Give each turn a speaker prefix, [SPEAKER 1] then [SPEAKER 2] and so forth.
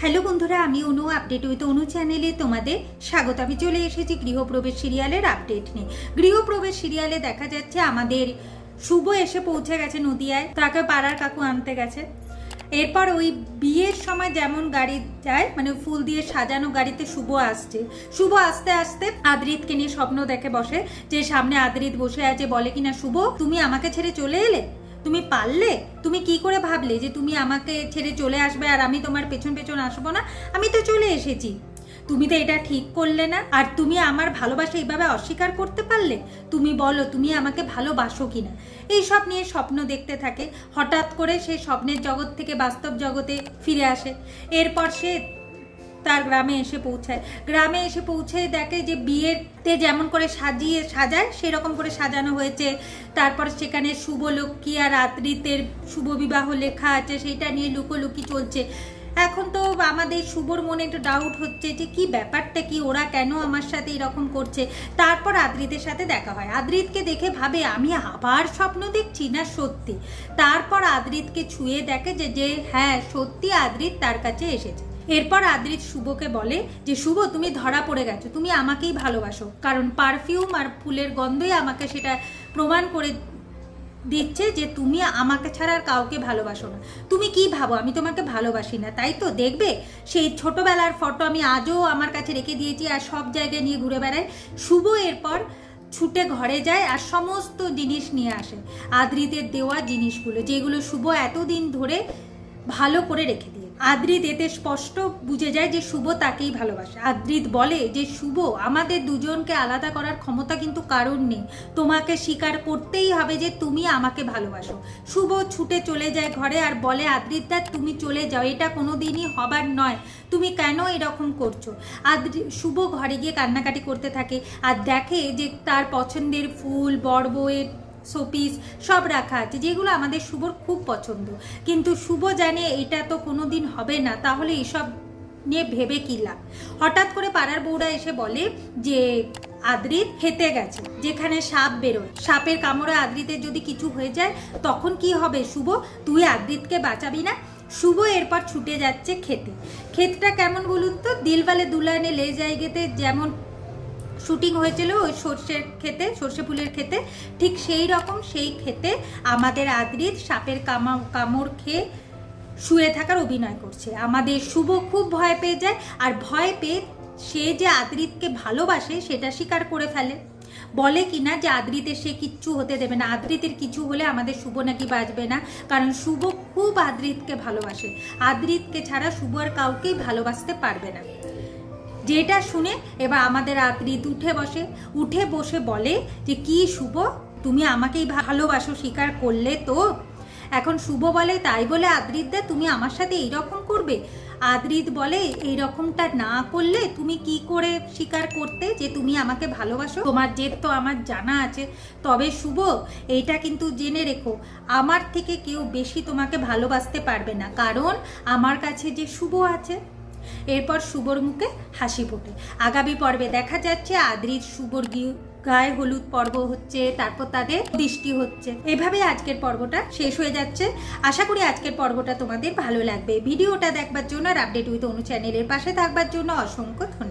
[SPEAKER 1] Hello বন্ধুরা, আমি অনু update with অনু চ্যানেলে তোমাদের স্বাগত। আমি চলে এসেছি গৃহপ্রবেশ সিরিয়ালের আপডেট নিয়ে। গৃহপ্রবেশ সিরিয়ালে দেখা যাচ্ছে আমাদের শুভ এসে পৌঁছে গেছে নদিয়ায়। তাকে পাড়ার কাকু আনতে গেছে। এরপর ওই বিয়ের সময় যেমন গাড়ি যায় মানে ফুল দিয়ে সাজানো গাড়িতে শুভ আসছে। শুভ আস্তে আস্তে আদ্রিতকে নিয়ে স্বপ্ন দেখে বসে, যে সামনে আদ্রিত বসে আছে, বলে কিনা, শুভ, তুমি আমাকে ছেড়ে চলে এলে? তুমি পারলে? তুমি কি করে ভাবলে যে তুমি আমাকে ছেড়ে চলে আসবে আর আমি তোমার পেছন পেছন আসব না? আমি তো চলে এসেছি। তুমি তো এটা ঠিক করলে না। আর তুমি আমার ভালোবাসা এইভাবে অস্বীকার করতে পারলে? তুমি বলো, তুমি আমাকে ভালোবাসো কিনা? এই সব নিয়ে স্বপ্ন দেখতে থাকে। হঠাৎ করে সে স্বপ্নের জগৎ থেকে বাস্তব জগতে ফিরে আসে। এরপর সে তার গ্রামে এসে পৌঁছায়। গ্রামে এসে পৌঁছে দেখে যে বিয়েতে যেমন করে সাজিয়ে সাজায়, সেরকম করে সাজানো হয়েছে। তারপর সেখানে শুভ লক্ষ্মী আর রাত্রিতের শুভ বিবাহ লেখা আছে, সেইটা নিয়ে লুকোলুকি চলছে। এখন তো আমাদের শুভর মনে একটু ডাউট হচ্ছে যে কি ব্যাপারটা, কি ওরা কেন আমার সাথে এরকম করছে? তারপর আদ্রিতের সাথে দেখা হয়। আদ্রিতকে দেখে ভাবে, আমি আবার স্বপ্ন দেখছি না সত্যি? তারপর আদ্রিতকে ছুঁয়ে দেখে যে যে হ্যাঁ সত্যি আদ্রিত তার কাছে এসেছে। এরপর আদ্রিত শুভকে বলে যে, শুভ, তুমি ধরা পড়ে গেছো। তুমি আমাকেই ভালোবাসো। কারণ পারফিউম আর ফুলের গন্ধই আমাকে সেটা প্রমাণ করে দিচ্ছে যে, তুমি আমাকে ছাড়া আর কাউকে ভালোবাসো না। তুমি কি ভাবো? আমি তোমাকে ভালোবাসি না, তাই তো? দেখবে? সেই ছোটোবেলার ফটো আমি আজও আমার কাছে রেখে দিয়েছি আর সব জায়গায় নিয়ে ঘুরে বেড়াই। শুভ এরপর ছুটে ঘরে যায় আর সমস্ত জিনিস নিয়ে আসে। আদ্রিতের দেওয়া জিনিসগুলো, যেগুলো শুভ এতদিন ধরে ভালো করে রেখে দিয়ে আদ্রিত এতে স্পষ্ট বুঝে যায় যে শুভ তাকেই ভালোবাসে। আদ্রিত বলে যে, শুভ, আমাদের দুজনকে আলাদা করার ক্ষমতা কিন্তু কারণ নেই। তোমাকে স্বীকার করতেই হবে যে, তুমি আমাকে ভালোবাসো। শুভ ছুটে চলে যায় ঘরে আর বলে আদ্রিত দা তুমি চলে যাও। এটা কোনো দিনই হবার নয়। তুমি কেন এরকম করছ? আদ্রি, শুভ ঘরে গিয়ে কান্নাকাটি করতে থাকে। আর দেখে যে, তার পছন্দের ফুল বড় বউয়ের শোপিস সব রাখা আছে, যেগুলো আমাদের শুভর খুব পছন্দ। কিন্তু শুভ জানে এটা তো কোনো দিন হবে না, তাহলে এসব নিয়ে ভেবে কি লাভ? হঠাৎ করে পাড়ার বউরা এসে বলে যে, আদ্রিত হেতে গেছে, যেখানে সাপ বেরোয়। সাপের কামড়ে আদ্রিতের যদি কিছু হয়ে যায়, তখন কি হবে শুভ? তুই আদ্রিতকে বাঁচাবি না? শুভ এরপর ছুটে যাচ্ছে খেতে। ক্ষেতটা কেমন বলুন তো? দিলওয়ালে দুলানে লে জায়গাতে যেমন শুটিং হয়েছিল ওই সর্ষের খেতে সর্ষে ফুলের খেতে ঠিক সেই রকম সেই খেতে আমাদের আদ্রিত সাপের কামা, কামড় খেয়ে শুয়ে থাকার অভিনয় করছে। আমাদের শুভ খুব ভয় পেয়ে যায় আর ভয় পেয়ে সে যে আদ্রিতকে ভালোবাসে সেটা স্বীকার করে ফেলে। বলে কিনা যে আদ্রিতের সে কিচ্ছু হতে দেবে না। আদ্রিতের কিছু হলে আমাদের শুভ নাকি বাঁচবে না, কারণ শুভ খুব আদ্রিতকে ভালোবাসে। আদ্রিতকে ছাড়া শুভ আর কাউকেই ভালোবাসতে পারবে না। যেটা শুনে এবার আমাদের আদ্রিত উঠে বসে উঠে বসে বলে যে, কি শুভ? তুমি আমাকেই ভালোবাসো, স্বীকার করলে তো? এখন শুভ বলে, তাই বলে আদ্রিত দা, তুমি আমার সাথে এইরকম করবে? আদ্রিত বলে, এইরকমটা না করলে তুমি কি করে স্বীকার করতে যে, তুমি আমাকে ভালোবাসো? তোমার জেদ তো আমার জানা আছে। তবে শুভ, এইটা কিন্তু জেনে রেখো, আমার থেকে কেউ বেশি তোমাকে ভালোবাসতে পারবে না। কারণ আমার কাছে যে শুভ আছে এরপর শুভর মুখে হাসি ফোটে। আগামী পর্বে দেখা যাচ্ছে আদ্রির শুভর গিয়ে গায়ে হলুদ পর্ব হচ্ছে, তারপর তাদের দৃষ্টি হচ্ছে। এভাবে আজকের পর্বটা শেষ হয়ে যাচ্ছে। আশা করি আজকের পর্বটা তোমাদের ভালো লাগবে। ভিডিওটা দেখবার জন্য আর আপডেট উইথ অনু চ্যানেলের পাশে থাকবার জন্য অসংখ্য ধন্যবাদ।